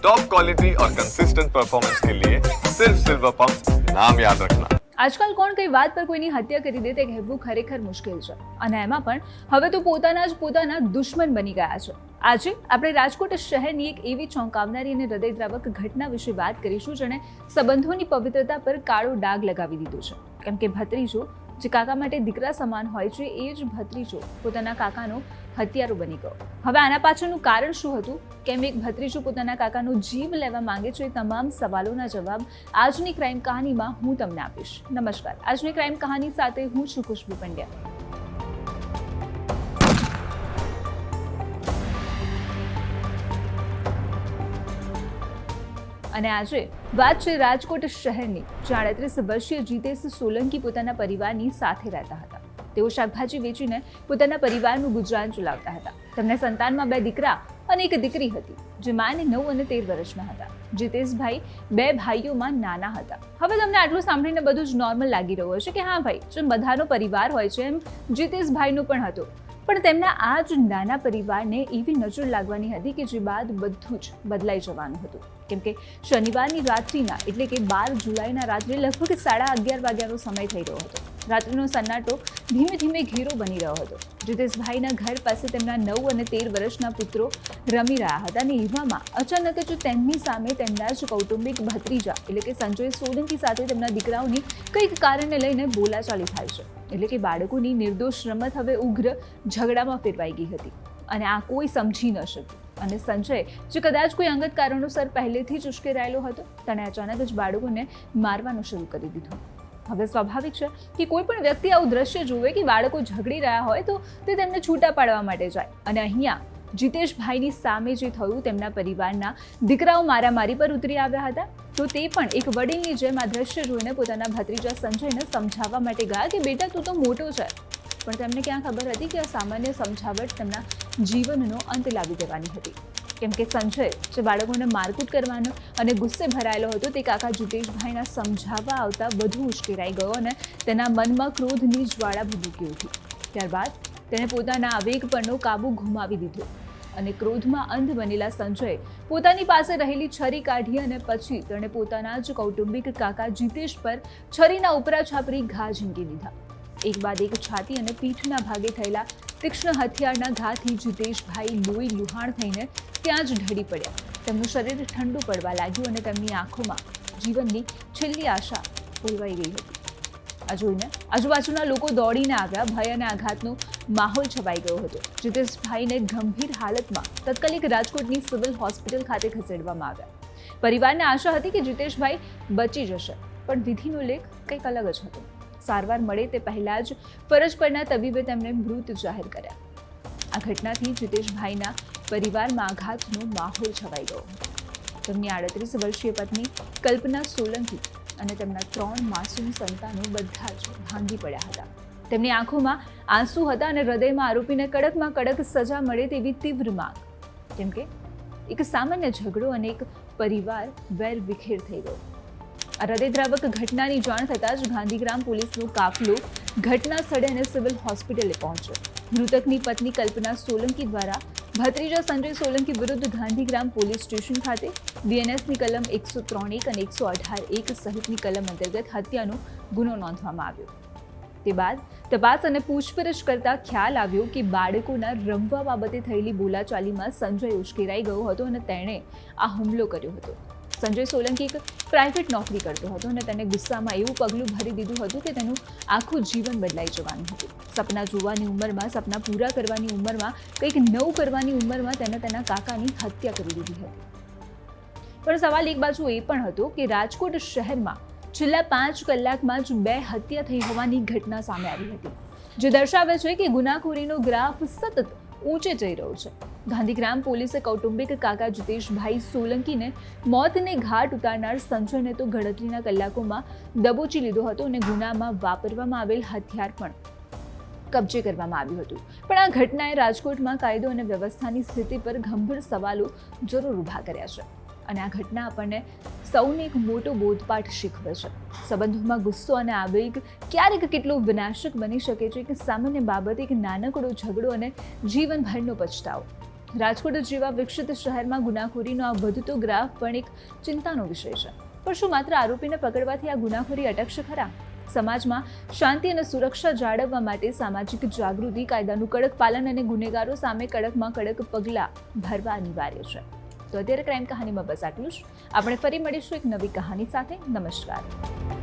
Top quality और consistent performance के लिए सिर्फ सिल्वर पंप नाम याद रखना આજકાલ કોણ કઈ વાત પર કોઈની હત્યા કરી દે તે કહેવું ખરેખર મુશ્કેલ છે અને એમાં પણ હવે તો પોતાના જ પોતાના દુશ્મન બની ગયા છે આજે આપણે રાજકોટ શહેરની એક એવી ચોંકાવનારી અને હૃદયદ્રાવક ઘટના વિશે વાત કરીશું જેણે સંબંધોની પવિત્રતા પર કાળો ડાઘ લગાવી દીધો છે કેમ કે ભત્રીજો જે કાકા માટે દીકરા સમાન હોય છે, એ જ ભત્રીજો પોતાના કાકાનો હત્યારો બની ગયો. હવે આના પાછળનું કારણ શું હતું? કેમ એક ભત્રીજો પોતાના કાકાનો જીવ લેવા માંગે છે, એ તમામ સવાલોના જવાબ આજની ક્રાઇમ કહાનીમાં હું તમને આપીશ. નમસ્કાર. આજની ક્રાઇમ કહાની સાથે હું છું ખુશ્બુ પંડ્યા. અને આજે વાત છે રાજકોટ શહેરની. જ્યાં વર્ષીય જીતેશ સોલંકી પોતાના પરિવારની સાથે રહેતા હતા. તેઓ શાકભાજી વેચીને પોતાના પરિવારનું ગુજરાન ચલાવતા હતા. તેમના સંતાનમાં બે દીકરા અને એક દીકરી હતી, જે માને નવ અને તેર વર્ષના હતા. જીતેશભાઈ બે ભાઈઓમાં નાના હતા. હવે તમને આટલું સાંભળીને બધું જ નોર્મલ લાગી રહ્યું હશે કે હા ભાઈ, જેમ બધાનો પરિવાર હોય છે, એમ જીતેશભાઈનો પણ હતો. પણ તેમના આ જ નાના પરિવારને એવી નજર લાગવાની હતી કે જે બાદ બધું જ બદલાઈ જવાનું હતું. કેમ કે શનિવારની રાત્રિના, એટલે કે બાર જુલાઈના રાત્રે લગભગ સાડા અગિયાર વાગ્યાનો સમય થઈ રહ્યો હતો. રાત્રિનો સન્નાટો ધીમે ધીમે ઘેરો બની રહ્યો હતો. જીતેશભાઈના ઘર પાસે તેમના નવ અને તેર વર્ષના પુત્રો રમી રહ્યા હતા અને એવામાં અચાનક જ તેમની સામે તેમના જ કૌટુંબિક ભત્રીજા, એટલે કે સંજય સોલંકી સાથે તેમના દીકરાઓની કંઈક કારણને લઈને બોલાચાલી થાય છે. એટલે કે બાળકોની નિર્દોષ રમત હવે ઉગ્ર ઝઘડામાં ફેરવાઈ ગઈ હતી. અને આ કોઈ સમજી ન શક્યું. અને સંજય, જે કદાચ કોઈ અંગત કારણોસર પહેલેથી જ ઉશ્કેરાયેલો હતો, તેણે અચાનક જ બાળકોને મારવાનું શરૂ કરી દીધું. હવે સ્વાભાવિક છે કે કોઈ પણ વ્યક્તિ આવું દ્રશ્ય જુએ કે બાળકો ઝઘડી રહ્યા હોય તો તે તેમને છૂટા પાડવા માટે જાય. અને અહીંયા જીતેશભાઈની સામે જે થયું, તેમના પરિવારના દીકરાઓ મારામારી પર ઉતરી આવ્યા હતા. તો તે પણ એક વડીલની જેમ આ દ્રશ્ય જોઈને પોતાના ભત્રીજા સંજયને સમજાવવા માટે ગયા કે, બેટા, તું તો મોટો છે. પણ તેમને ક્યાં ખબર હતી કે આ સામાન્ય સમજાવટ તેમના જીવનનો અંત લાવી દેવાની હતી. કેમ કે સંજય, જે બાળકોને મારકૂટ કરવાનો અને ગુસ્સે ભરાયેલો હતો, તે કાકા જીતેશભાઈના સમજાવવા આવતા વધુ ઉશ્કેરાઈ ગયો અને તેના મનમાં ક્રોધની જ્વાળા ભૂકી ઉઠી. ત્યારબાદ તેણે પોતાના આવેગ પરનો કાબુ ગુમાવી દીધો અને ક્રોધમાં અંધ બનેલા સંજય પોતાની પાસે રહેલી છરી કાઢી અને પછી તેણે પોતાના જ કૌટુંબિક કાકા જીતેશ પર છરીના ઉપરા છાપરી ઘા ઝીંકી દીધા. એક બાદ એક છાતી અને પીઠના ભાગે થયેલા તીક્ષ્ણ હથિયારના ઘાથી જીતેશભાઈ લોહી લુહાણ થઈને ત્યાં જ ઢળી પડ્યા. તેમનું શરીર ઠંડુ પડવા લાગ્યું અને તેમની આંખોમાં જીવનની છેલ્લી આશા ઓલવાઈ ગઈ હતી. આ જોઈને આજુબાજુના લોકો દોડીને આવ્યા. ભય અને આઘાતનો માહોલ છવાઈ ગયો હતો. જીતેશભાઈને ગંભીર હાલતમાં તત્કાલિક રાજકોટની સિવિલ હોસ્પિટલ ખાતે ખસેડવામાં આવ્યા. પરિવારને આશા હતી કે જીતેશભાઈ બચી જશે, પણ વિધિનો લેખ કંઈક અલગ જ હતો. સારવાર મળે તે પહેલાં જ ફરજ પરના તબીબે તેમને મૃત જાહેર કર્યા. આ ઘટનાથી જીતેશભાઈના પરિવારમાં આઘાતનો માહોલ છવાઈ ગયો. તેમની આડત્રીસ વર્ષીય પત્ની કલ્પના સોલંકી અને તેમના ત્રણ માસૂમ સંતાનો બધા જ ભાંગી પડ્યા હતા. તેમની આંખોમાં આંસુ હતા અને હૃદયમાં આરોપીને કડકમાં કડક સજા મળે તેવી તીવ્ર માંગ. કેમ કે એક સામાન્ય ઝઘડો અને એક પરિવાર વેર વિખેર થઈ ગયો. હૃદયદ્રાવક ઘટનાની જાણ થતાં જ ગાંધીગ્રામ પોલીસનો કાફલો ઘટના સ્થળે અને સિવિલ હોસ્પિટલે પહોંચ્યો. મૃતકની પત્ની કલ્પના સોલંકી દ્વારા ભત્રીજા સંજય સોલંકી વિરુદ્ધ ગાંધીગ્રામ પોલીસ સ્ટેશન ખાતે વીએનએસની કલમ એકસો ત્રણ એક અને એકસો અઢાર એક સહિતની કલમ અંતર્ગત હત્યાનો ગુનો નોંધવામાં આવ્યો. તે બાદ તપાસ અને પૂછપરછ કરતા ખ્યાલ આવ્યો કે બાળકોના રમવા બાબતે થયેલી બોલાચાલીમાં સંજય ઉશ્કેરાઈ ગયો હતો અને તેણે આ હુમલો કર્યો હતો. સંજય સોલંકી એક પ્રાઇવેટ નોકરી કરતો હતો અને તેને ગુસ્સામાં એવું પગલું ભરી દીધું હતું કે તેનું આખું જીવન બદલાઈ જવાનું હતું. સપના જોવાની ઉંમરમાં, સપના પૂરા કરવાની ઉંમરમાં, કંઈક નવું કરવાની ઉંમરમાં તેને તેના કાકાની હત્યા કરી દીધી હતી. પણ સવાલ એક બાજુ એ પણ હતો કે રાજકોટ શહેરમાં છેલ્લા પાંચ કલાકમાં જ બે હત્યા થઈ હોવાની ઘટના સામે આવી હતી. જે દર્શાવે છે કે ગુનાખોરીનો ગ્રાફ સતત ઊંચે જઈ રહ્યો છે. ગાંધીગ્રામ પોલીસે કૌટુંબિક કાકા જીતેશભાઈ સોલંકીને મોતને ઘાટ ઉતારનાર સંજયને તો ગણતરીના કલાકોમાં દબોચી લીધો હતો અને ગુનામાં વાપરવામાં આવેલ હથિયાર પણ કબજે કરવામાં આવ્યું હતું. પણ આ ઘટનાએ રાજકોટમાં કાયદો અને વ્યવસ્થાની સ્થિતિ પર ગંભીર સવાલો જરૂર ઊભા કર્યા છે. અને આ ઘટના આપણને સૌને એક મોટો બોધપાઠ શીખવે છે. સંબંધોમાં ગુસ્સો અને આવેગ ક્યારેક કેટલો વિનાશક બની શકે છે કે સામાન્ય બાબત એક નાનકડો ઝઘડો અને જીવનભરનો પછતાવો. રાજકોટ જેવા વિકસિત શહેરમાં ગુનાખોરીનો આ વધતો ગ્રાફ પણ એક ચિંતાનો વિષય છે. પણ શું માત્ર આરોપીને પકડવાથી આ ગુનાખોરી અટકશે ખરા? સમાજમાં શાંતિ અને સુરક્ષા જાળવવા માટે સામાજિક જાગૃતિ, કાયદાનું કડક પાલન અને ગુનેગારો સામે કડકમાં કડક પગલાં ભરવા અનિવાર્ય છે. તો અત્યારે ક્રાઇમ કહાનીમાં બસ આટલું જ. આપણે ફરી મળીશું એક નવી કહાની સાથે. નમસ્કાર.